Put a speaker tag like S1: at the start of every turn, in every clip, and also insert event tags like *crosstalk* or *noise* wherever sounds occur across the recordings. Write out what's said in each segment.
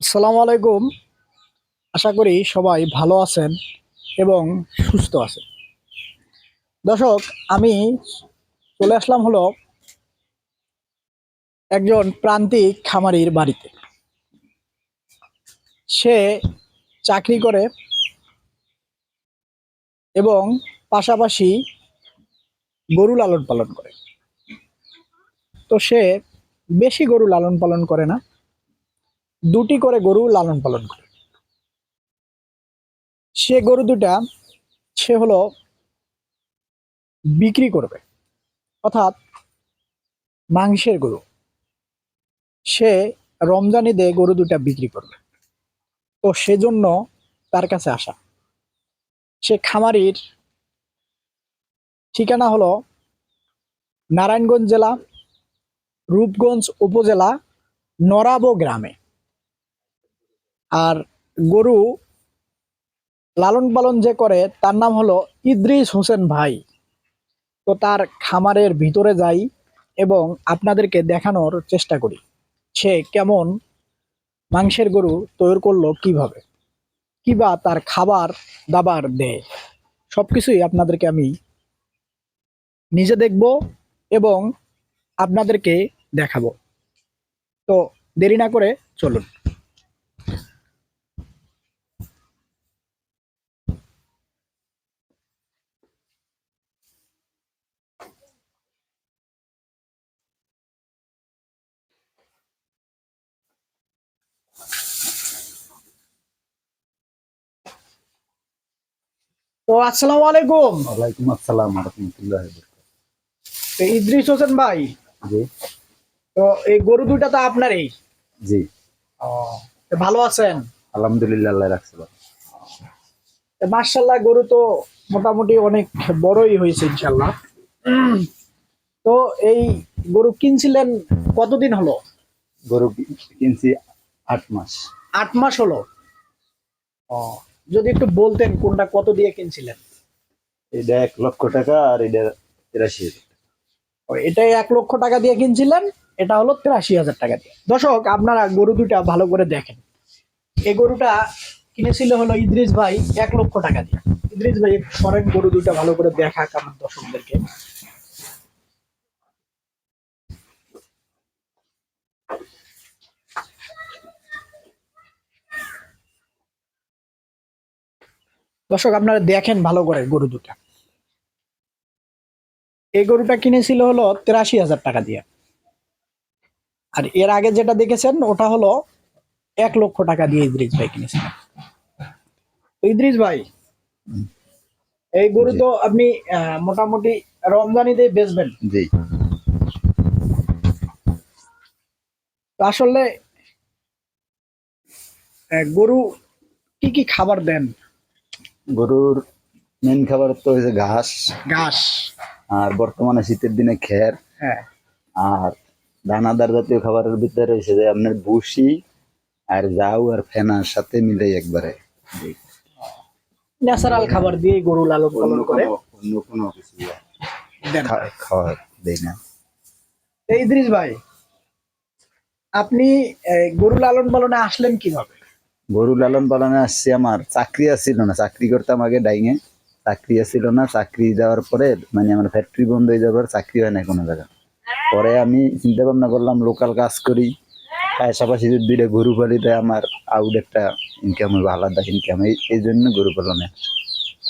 S1: আসসালামু আলাইকুম। আশা করি সবাই ভালো আছেন এবং সুস্থ আছেন। দর্শক, আমি চলে আসলাম হলো একজন প্রান্তিক খামারির বাড়িতে। সে চাকরি করে এবং পাশাপাশি গরু লালন পালন করে। তো সে বেশি গরু লালন পালন করে না দুটি করে গরু লালন পালন করে। সে গরু দুটা, সে হলো বিক্রি করবে, অর্থাৎ মাংসের গরু। সে রমজান ঈদে গরু দুটা বিক্রি করবে। তো সেজন্য তার কাছে আসা। সে খামারির ঠিকানা হলো নারায়ণগঞ্জ জেলা, রূপগঞ্জ উপজেলা নরাবো গ্রামে। আর গরু লালন পালন যে করে, তার নাম হলো ইদ্রিস হোসেন ভাই। তো তার খামারের ভিতরে যাই এবং আপনাদেরকে দেখানোর চেষ্টা করি সে কেমন মাংসের গরু তৈরি করল কীভাবে কিবা তার খাবার দাবার দেয়, সবকিছুই আপনাদেরকে আমি নিজে দেখব এবং আপনাদেরকে দেখাবো। তো দেরি না করে চলুন। তো আসসালামু আলাইকুম।
S2: ওয়ালাইকুম আসসালাম রহমতুল্লাহ
S1: তো ইদ্রিস হোসেন ভাই।
S2: জি।
S1: তো এই গরু দুইটা তো আপনারই।
S2: জি।
S1: তো ভালো আছেন?
S2: আলহামদুলিল্লাহ আল্লাহ রাখছে।
S1: মার্শাল্লাহ গরু তো মোটামুটি অনেক বড়ই হয়েছে ইনশাল্লাহ তো এই গরু কিনছিলেন কতদিন হলো?
S2: গরু কিনছি আট মাস।
S1: আট মাস হলো। ও যদি একটু বলতেন কোনটা কত দিয়ে কিনছিলেন?
S2: এটা এক লক্ষ টাকা আর এটা তিরাশি।
S1: এটাই এক লক্ষ টাকা দিয়ে কিনছিলেন এটা হলো তিরাশি হাজার টাকা দিয়ে। দর্শক আপনারা গরু দুটা ভালো করে দেখেন। এই গরুটা কিনেছিল হলো ইদ্রিস ভাই এক লক্ষ টাকা দিয়ে। ইদ্রিস ভাই সরেন গরু দুটা ভালো করে দেখা আমার দর্শকদেরকে। দর্শক আপনারা দেখেন ভালো করে গরু দুটা। এই গরুটা কিনেছিল হলো তেরাশি হাজার টাকা দিয়ে। আর এর আগে যেটা দেখেছেন ওটা হলো এক লক্ষ টাকা দিয়ে ইদ্রিস ভাই কিনেছিলেন তো ইদ্রিস ভাই এই গরু তো আপনি আহ, মোটামুটি রমজানিতে বেচবেন।
S2: জি।
S1: আসলে গরু কি কি খাবার দেন?
S2: গরুর মেন খাবার তো হয়েছে ঘাস।
S1: ঘাস।
S2: আর বর্তমানে শীতের দিনে খের।
S1: হ্যাঁ।
S2: আর দানাদার জাতীয় খাবারের ভিতরে হয়েছে যে আপনার ভুসি আর জাউ আর ফেনার সাথে মিলে একবারে।
S1: ন্যাচারাল খাবার দিয়ে গরু লালন পালন করে।
S2: অন্য কোনো কিছু খাওয়া দেয় না।
S1: ইদ্রিস ভাই আপনি গরু লালন পালনে আসলেন কীভাবে?
S2: গরু লালন পালনে আসছে আমার। চাকরি আসছিল না চাকরি করতাম আগে ডাইঙে। চাকরি আসছিল না চাকরি দেওয়ার পরে মানে আমার ফ্যাক্টরি বন্ধ হয়ে যাওয়ার চাকরি হয় না কোনো জায়গা পরে আমি চিন্তা ভাবনা করলাম লোকাল কাজ করি। পাশাপাশি যদি দুইটা গরু পালিতে আমার আউট একটা ইনকাম হবে আলাদা ইনকাম এই এই জন্য গরু পালনে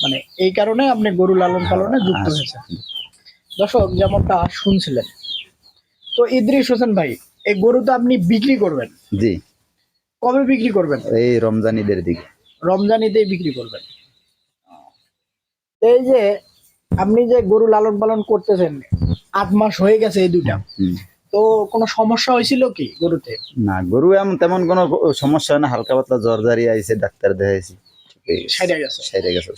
S1: মানে এই কারণে আপনি গরু লালন পালনে যুক্ত
S2: আসছি।
S1: হয়েছেন। দর্শক যেমনটা শুনছিলেন। তো ইদ্রিস হোসেন ভাই এই গরু তো আপনি বিক্রি করবেন।
S2: জি।
S1: কবে বিক্রি করবেন?
S2: এই রমজান ঈদের দিকে।
S1: রমজান ঈদেই বিক্রি করবেন। এই যে আপনি যে গরু লালন পালন করতেছেন আট মাস হয়ে গেছে এই
S2: দুটা
S1: তো কোনো সমস্যা হয়েছিল কি গরুতে?
S2: না গরু এমন তেমন কোনো সমস্যা হয় না হালকা পাতলা জ্বর জারি আইছে ডাক্তার দেখাইছি। গেছে।
S1: সেরে গেছে
S2: সেরে গেছে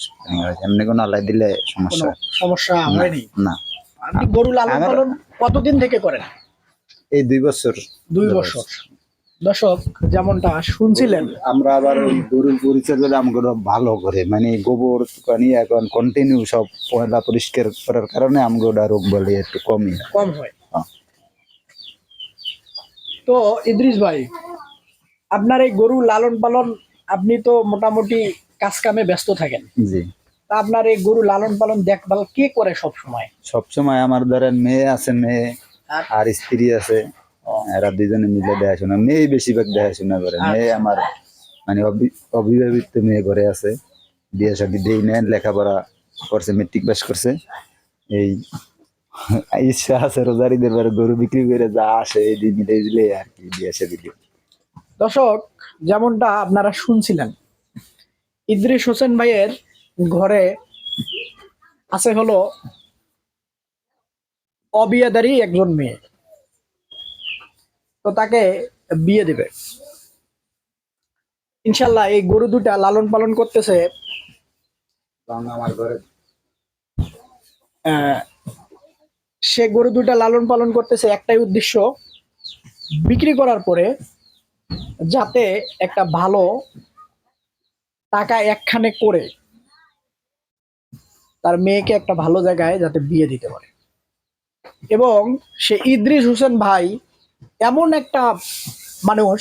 S2: এমনি কোনো আলাই দিলে সমস্যা
S1: সমস্যা
S2: না।
S1: হয়নি?
S2: না।
S1: আপনি গরু লালন পালন কতদিন থেকে করেন?
S2: এই দুই বছর।
S1: দুই বছর। দর্শক যেমনটা শুনছিলেন।
S2: আমরা আবার ওই গরুর পরিচর্যা আমগুলো ভালো করে মানে গোবর পানি এখন কন্টিনিউ সব পয়লা পরিষ্কার করার কারণে আমগুলো রোগ বলে একটু কমই।
S1: কম হয়।
S2: হ্যাঁ।
S1: তো ইদ্রিস ভাই আপনার এই গরু লালন পালন আপনি তো মোটামুটি কাজ কামে ব্যস্ত থাকেন।
S2: জি।
S1: তা আপনার এই গরু লালন পালন দেখভাল কে করে সব সময়
S2: সবসময় আমার ধরেন মেয়ে আছে মেয়ে
S1: আর
S2: স্ত্রী আছে। এরা দুজনে মিলে দেখাশোনা মেয়ে বেশিরভাগ দেখাশোনা করে মেয়ে আমার মানে অবি- অবিবাহিত মেয়ে ঘরে আছে বিয়ে শাদি দেই নেন লেখাপড়া করছে মেট্রিক পাস করছে। এই *laughs* ইচ্ছা আছে রোজারিদের বারে গরু বিক্রি করে যা আসে এই দিন মিলে দিলে আর কি বিয়ে শাদি দিয়ে
S1: দর্শক যেমনটা আপনারা শুনছিলেন ইদ্রিস হোসেন ভাইয়ের ঘরে আছে হলো অবিয়াদারি একজন মেয়ে। তো তাকে বিয়ে দেবে। ইনশাল্লাহ এই গরু দুটা লালন পালন করতেছে। সে গরু দুটা লালন পালন করতেছে একটাই উদ্দেশ্য বিক্রি করার পরে যাতে একটা ভালো টাকা একখানে করে তার মেয়েকে একটা ভালো জায়গায় যাতে বিয়ে দিতে পারে। এবং সে ইদ্রিস হোসেন ভাই এমন একটা মানুষ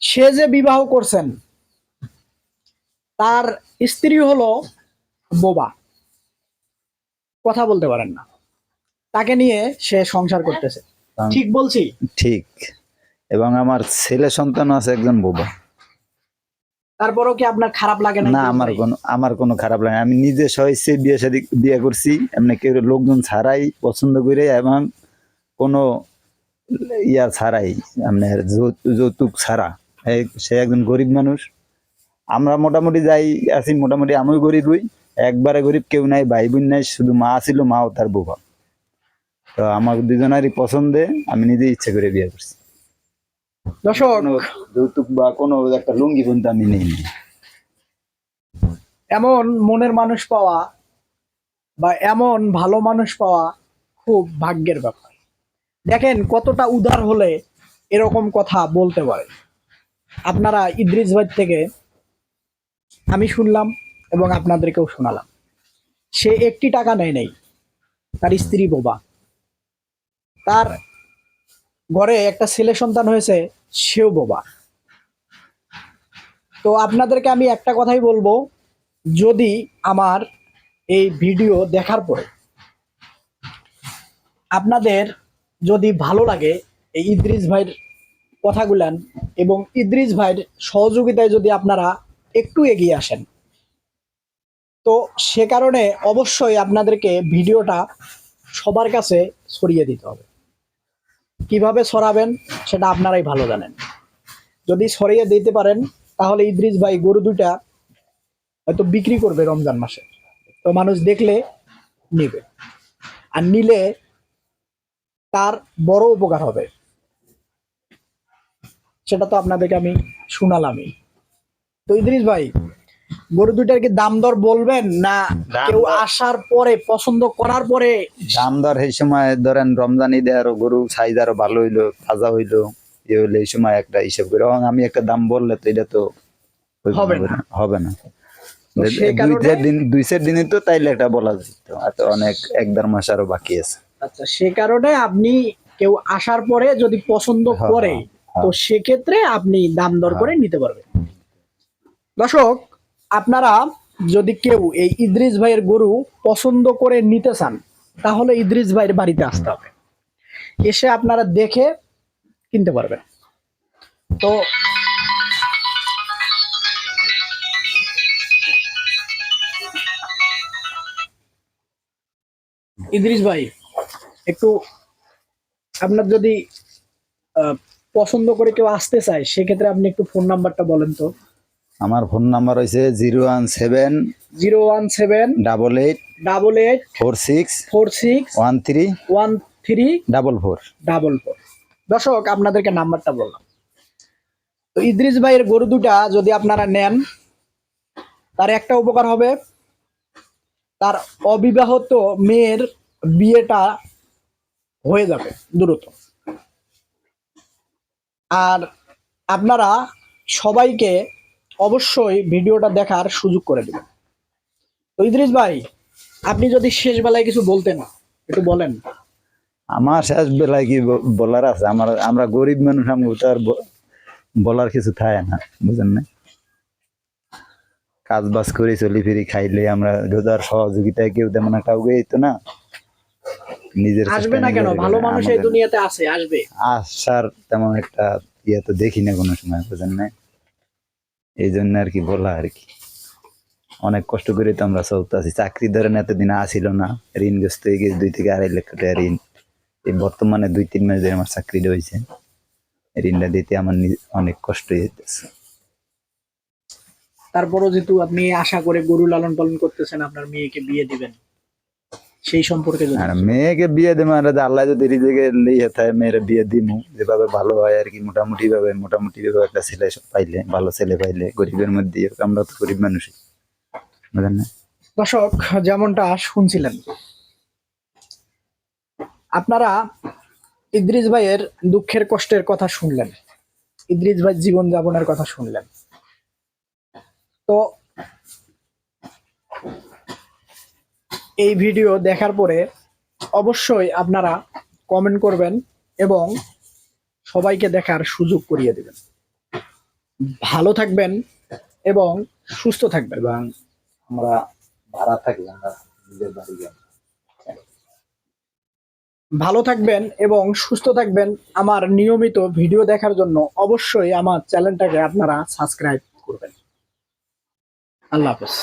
S1: সে যে বিবাহ করছেন তার স্ত্রী হলো বোবা। কথা বলতে পারেন না। তাকে নিয়ে সে সংসার করতেছে। ঠিক বলছি?
S2: ঠিক। এবং আমার ছেলে সন্তান আছে একজন বোবা।
S1: তারপরও কি আপনার খারাপ লাগে না
S2: আমার কোনো আমার কোনো খারাপ লাগে। আমি নিজে সহিসে বিয়ে শাদী বিয়ে করছি। এমনি কেউ লোকজন ছাড়াই পছন্দ করে এবং কোনো ইয়া ছাড়াই আপনার যৌতুক ছাড়া। সে একজন গরিব মানুষ। আমরা মোটামুটি যাই আছি মোটামুটি আমিও গরিব হই। একবারে গরিব কেউ নাই ভাই বোন নাই শুধু মা ছিল মাও তার বোবা। তো আমার দুজনেরই পছন্দে আমি নিজে ইচ্ছে করে বিয়ে করছি।
S1: দর্শক
S2: যৌতুক বা কোনো একটা লুঙ্গি পর্যন্ত আমি নেই।
S1: এমন মনের মানুষ পাওয়া বা এমন ভালো মানুষ পাওয়া খুব ভাগ্যের ব্যাপার। দেখেন কতটা উদার হলে এরকম কথা বলতে পারে। আপনারা ইদ্রিস ভাই থেকে আমি শুনলাম এবং আপনাদেরকেও শোনালাম। সে একটি টাকা নেয় নাই, তার স্ত্রী বোবা। তার ঘরে একটা ছেলে সন্তান হয়েছে, সেও বোবা। তো আপনাদেরকে আমি একটা কথাই বলব, যদি আমার এই ভিডিও দেখার পরে আপনাদের যদি ভালো লাগে এই ইদ্রিস ভাইয়ের কথাগুলান এবং ইদ্রিস ভাইয়ের সহযোগিতায় যদি আপনারা একটু এগিয়ে আসেন, তো সে কারণে অবশ্যই আপনাদেরকে ভিডিওটা সবার কাছে ছড়িয়ে দিতে হবে। কীভাবে ছড়াবেন সেটা আপনারাই ভালো জানেন। যদি ছড়িয়ে দিতে পারেন, তাহলে ইদ্রিস ভাই গরু দুটা হয়তো বিক্রি করবে রমজান মাসে। তো মানুষ দেখলে নেবে। আর নিলে তার বড় উপকার হবে। সেটা তো আপনাদেরকে আমি শুনালামই। তো ইদ্রিস ভাই গরু দুটার কি দাম দর বলবেন না কেউ আসার পরে পছন্দ করার পরে?
S2: দাম দর এই সময় ধরেন রমজান ঈদে আরও গরু সাইজ আরও ভালো হইল তাজা হইল হইলে এই সময় একটা হিসাব করে। আমি একটা দাম বললে তো এটা তো
S1: হবে না।
S2: হবে না। দুই চার দিন দুই চার দিনে তো তাইলে একটা বলা যেত আর তো অনেক এক দেড় মাস আরও বাকি আছে।
S1: আচ্ছা সে কারণে আপনি কেউ আসার পরে যদি পছন্দ
S2: হ্যাঁ,
S1: করে
S2: হ্যাঁ।
S1: তো সেক্ষেত্রে আপনি দাম দর করে নিতে পারবেন। দর্শক আপনারা যদি কেউ এই ইদ্রিস ভাইয়ের গরু পছন্দ করে নিতে চান তাহলে ইদ্রিস ভাইয়ের বাড়িতে আসতে হবে। এসে আপনারা দেখে কিনতে পারবেন। তো ইদ্রিস ভাই একটু আপনার যদি পছন্দ করে কেউ আসতে চায় সেক্ষেত্রে আপনি একটু ফোন নাম্বারটা বলেন তো।
S2: আমার ফোন নাম্বার হয়েছে zero one seven
S1: zero one seven
S2: double eight
S1: double eight
S2: four six
S1: four six
S2: one three
S1: one three
S2: double four
S1: double four দর্শক আপনাদেরকে নাম্বারটা বললাম। তো ইদ্রিস ভাইয়ের গরু দুটা যদি আপনারা নেন তার একটা উপকার হবে। তার অবিবাহত মেয়ের বিয়েটা হয়ে যাবে দ্রুত। আর আপনারা সবাইকে অবশ্যই ভিডিওটা দেখার সুযোগ করে দেবেন। তো ইদ্রিস ভাই, আপনি যদি শেষ বেলায় কিছু বলতেন, একটু বলেন।
S2: আমার শেষ বেলায় কি বলার আছে? আমার, আমরা গরিব মানুষ আমি তো আর বলার কিছু থাকে না, বুঝেন না কাজ বাজ করে, চলি ফিরি, খাইলে আমরা রোজার সহযোগিতায় কেউ তেমন একটা উগে তো না। নিজের
S1: আসবে না কেন? ভালো মানুষ এই দুনিয়াতে আছে আসবে।
S2: আসার তেমন একটা ইয়ে তো দেখি না কোনো সময় বুঝেন না এই জন্য আর কি বলা আর কি। অনেক কষ্ট করে তো আমরা চলতেছি চাকরি ধরেন এতদিন আসিল না। ঋণগ্রস্ত হয়ে গেছে দুই থেকে আড়াই লক্ষ টাকা ঋণ। এই বর্তমানে দুই তিন মাস ধরে আমার চাকরিটা হয়েছে। ঋণটা দিতে আমার অনেক কষ্ট হইতেছে।
S1: তারপরও যেহেতু আপনি আশা করে গরু লালন পালন করতেছেন আপনার মেয়েকে বিয়ে দিবেন। সেই সম্পর্কে
S2: আর মেয়েকে বিয়ে দেবো আর আল্লাহ যদি রিজেকে লিয়ে থাকে মেয়েরা বিয়ে দিমু যেভাবে ভালো হয় আর কি মোটামুটি ভাবে মোটামুটি ভাবে একটা ছেলে পাইলে ভালো ছেলে পাইলে গরিবের মধ্যে আমরা তো গরিব মানুষই। বুঝলেন না?
S1: দর্শক যেমনটা শুনছিলেন আপনারা ইদ্রিস ভাইয়ের দুঃখের কষ্টের কথা শুনলেন ইদ্রিস ভাই জীবন যাপনের কথা শুনলেন। তো এই ভিডিও দেখার পরে অবশ্যই আপনারা কমেন্ট করবেন এবং সবাইকে দেখার সুযোগ করিয়ে দেবেন। ভালো থাকবেন এবং সুস্থ থাকবেন।
S2: এবং আমরা ভাড়া থাকি আমরা নিজের বাড়ি
S1: ভালো থাকবেন এবং সুস্থ থাকবেন। আমার নিয়মিত ভিডিও দেখার জন্য অবশ্যই আমার চ্যানেলটাকে আপনারা সাবস্ক্রাইব করবেন। আল্লাহ হাফেজ।